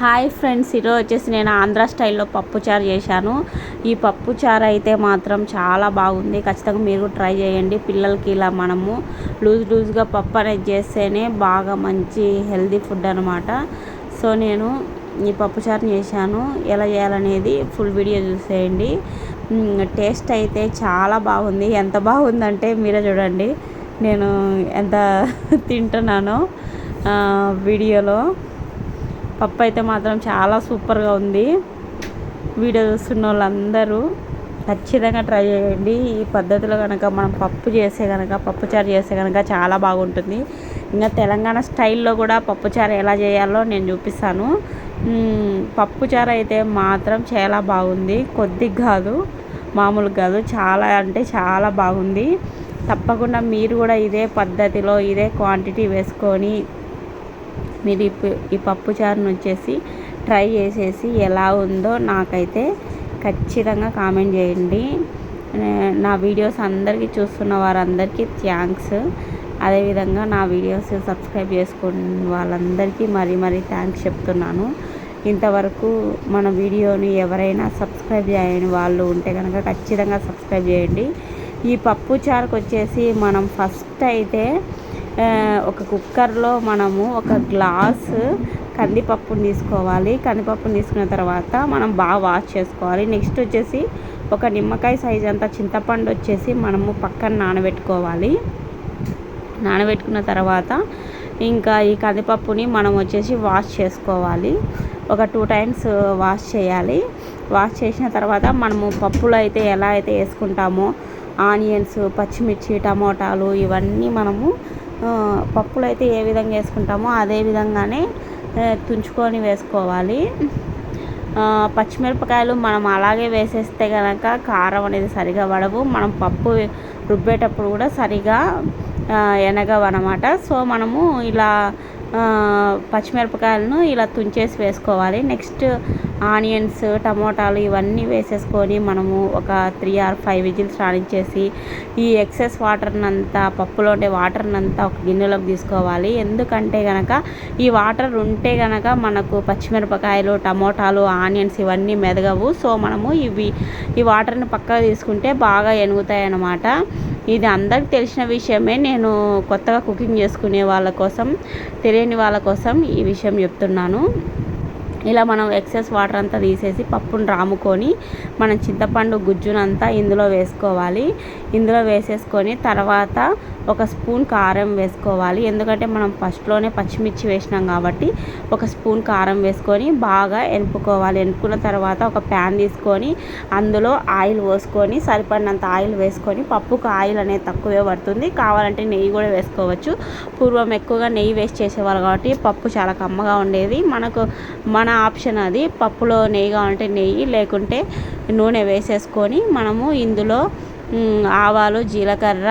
Hi friends ఈరోజు వచ్చేసి నేను ఆంధ్ర స్టైల్లో పప్పుచారు చేశాను. ఈ పప్పుచారు అయితే మాత్రం చాలా బాగుంది. ఖచ్చితంగా మీరు ట్రై చేయండి. పిల్లలకి ఇలా మనము లూజ్ లూజ్గా పప్పు అనేది చేస్తేనే బాగా మంచి హెల్దీ ఫుడ్ అనమాట సో నేను ఈ పప్పుచారుని చేశాను. ఎలా చేయాలనేది ఫుల్ వీడియో చూసేయండి. టేస్ట్ అయితే చాలా బాగుంది. ఎంత బాగుందంటే మీరే చూడండి. నేను ఎంత తింటున్నానో వీడియోలో. పప్పు అయితే మాత్రం చాలా సూపర్గా ఉంది. వీడియో చూస్తున్న వాళ్ళందరూ ఖచ్చితంగా ట్రై చేయండి. ఈ పద్ధతిలో కనుక మనం పప్పు చేస్తే కనుక పప్పుచారు చేస్తే కనుక చాలా బాగుంటుంది. ఇంకా తెలంగాణ స్టైల్లో కూడా పప్పుచారు ఎలా చేయాలో నేను చూపిస్తాను. పప్పుచారు అయితే మాత్రం చాలా బాగుంది. కొద్దిగా కాదు మామూలు కాదు చాలా అంటే చాలా బాగుంది. తప్పకుండా మీరు కూడా ఇదే పద్ధతిలో ఇదే క్వాంటిటీ వేసుకొని మీరు ఈ పప్పు చారును వచ్చేసి ట్రై చేసేసి ఎలా ఉందో నాకైతే ఖచ్చితంగా కామెంట్ చేయండి. నా వీడియోస్ అందరికీ చూస్తున్న వారందరికీ థ్యాంక్స్. అదేవిధంగా నా వీడియోస్ సబ్స్క్రైబ్ చేసుకున్న వాళ్ళందరికీ మరీ మరీ థ్యాంక్స్ చెప్తున్నాను. ఇంతవరకు మన వీడియోని ఎవరైనా సబ్స్క్రైబ్ చేయని వాళ్ళు ఉంటే కనుక ఖచ్చితంగా సబ్స్క్రైబ్ చేయండి. ఈ పప్పు చారుకు వచ్చేసి మనం ఫస్ట్ అయితే ఒక కుక్కర్లో మనము ఒక గ్లాసు కందిపప్పుని తీసుకోవాలి. కందిపప్పుని తీసుకున్న తర్వాత మనం బాగా వాష్ చేసుకోవాలి. నెక్స్ట్ వచ్చేసి ఒక నిమ్మకాయ సైజ్ అంత చింతపండు వచ్చేసి మనము పక్కన నానబెట్టుకోవాలి. నానబెట్టుకున్న తర్వాత ఇంకా ఈ కందిపప్పుని మనం వచ్చేసి వాష్ చేసుకోవాలి. ఒక టూ టైమ్స్ వాష్ చేయాలి. వాష్ చేసిన తర్వాత మనము పప్పులో అయితే ఎలా అయితే వేసుకుంటామో ఆనియన్స్ పచ్చిమిర్చి టమోటాలు ఇవన్నీ మనము పప్పులు అయితే ఏ విధంగా వేసుకుంటామో అదే విధంగానే తుంచుకొని వేసుకోవాలి. పచ్చిమిరపకాయలు మనం అలాగే వేసేస్తే కనుక కారం అనేది సరిగా పడవు. మనం పప్పు రుబ్బేటప్పుడు కూడా సరిగా ఎనగవు అనమాట సో మనము ఇలా పచ్చిమిరపకాయలను ఇలా తుంచేసి వేసుకోవాలి. నెక్స్ట్ ఆనియన్స్ టమోటాలు ఇవన్నీ వేసేసుకొని మనము ఒక త్రీ ఆర్ ఫైవ్ విజిల్స్ రాణించేసి ఈ ఎక్సెస్ వాటర్నంతా పప్పులో ఉండే వాటర్నంతా ఒక గిన్నెలోకి తీసుకోవాలి. ఎందుకంటే కనుక ఈ వాటర్ ఉంటే కనుక మనకు పచ్చిమిరపకాయలు టమోటాలు ఆనియన్స్ ఇవన్నీ మెదగవు. సో మనము ఇవి ఈ వాటర్ని పక్కగా తీసుకుంటే బాగా ఎనుగుతాయి అన్నమాట ఇది అందరికి తెలిసిన విషయమే. నేను కొత్తగా కుకింగ్ చేసుకునే వాళ్ళ కోసం తెలియని వాళ్ళ కోసం ఈ విషయం చెప్తున్నాను. ఇలా మనం ఎక్సెస్ వాటర్ అంతా తీసేసి పప్పును రాముకొని మనం చింతపండు గుజ్జునంతా ఇందులో వేసుకోవాలి. ఇందులో వేసేసుకొని తర్వాత ఒక స్పూన్ కారం వేసుకోవాలి. ఎందుకంటే మనం ఫస్ట్లోనే పచ్చిమిర్చి వేసినాం కాబట్టి ఒక స్పూన్ కారం వేసుకొని బాగా ఎనుపుకోవాలి ఎనుపుకున్న తర్వాత ఒక ప్యాన్ తీసుకొని అందులో ఆయిల్ పోసుకొని సరిపడినంత ఆయిల్ వేసుకొని పప్పుకు ఆయిల్ అనేది తక్కువే పడుతుంది. కావాలంటే నెయ్యి కూడా వేసుకోవచ్చు. పూర్వం ఎక్కువగా నెయ్యి వేస్ట్ చేసేవాళ్ళు కాబట్టి పప్పు చాలా కమ్మగా ఉండేది. మనకు మన ఆప్షన్ అది పప్పులో నెయ్యి కావాలంటే నెయ్యి లేకుంటే నూనె వేసేసుకొని మనము ఇందులో ఆవాలు జీలకర్ర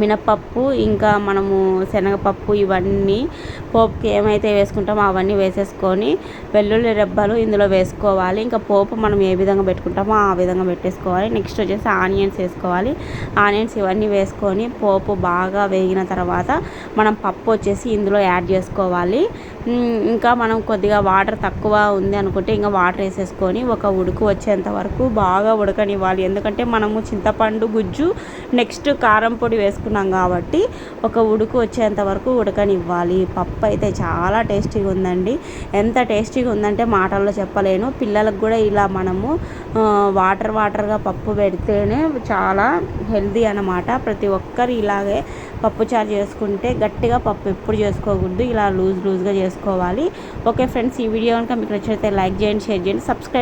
మినపప్పు ఇంకా మనము శనగపప్పు ఇవన్నీ పోపుకి ఏమైతే వేసుకుంటామో అవన్నీ వేసేసుకొని వెల్లుల్లి రెబ్బలు ఇందులో వేసుకోవాలి. ఇంకా పోపు మనం ఏ విధంగా పెట్టుకుంటామో ఆ విధంగా పెట్టేసుకోవాలి. నెక్స్ట్ వచ్చేసి ఆనియన్స్ వేసుకోవాలి. ఆనియన్స్ ఇవన్నీ వేసుకొని పోపు బాగా వేగిన తర్వాత మనం పప్పు వచ్చేసి ఇందులో యాడ్ చేసుకోవాలి. ఇంకా మనం కొద్దిగా వాటర్ తక్కువ ఉంది అనుకుంటే ఇంకా వాటర్ వేసేసుకొని ఒక ఉడుకు వచ్చేంత వరకు బాగా ఉడకనివ్వాలి. ఎందుకంటే మనము చింతపండు గుజ్జు నెక్స్ట్ కారం పొడి వేసుకున్నాం కాబట్టి ఒక ఉడుకు వచ్చేంత వరకు ఉడకనివ్వాలి. పప్పు అయితే చాలా టేస్టీగా ఉందండి. ఎంత టేస్టీగా ఉందంటే మాటల్లో చెప్పలేను. పిల్లలకు కూడా ఇలా మనము వాటర్ వాటర్గా పప్పు పెడితేనే చాలా హెల్దీ అనమాట ప్రతి ఒక్కరు ఇలాగే పప్పు చారు చేసుకుంటే గట్టిగా పప్పు ఎప్పుడు చేసుకోకూడదు. ఇలా లూజ్ లూజ్గా చేసుకోవాలి. ఓకే ఫ్రెండ్స్ ఈ వీడియో కనుక మీకు నచ్చితే లైక్ చేయండి షేర్ చేయండి సబ్స్క్రైబ్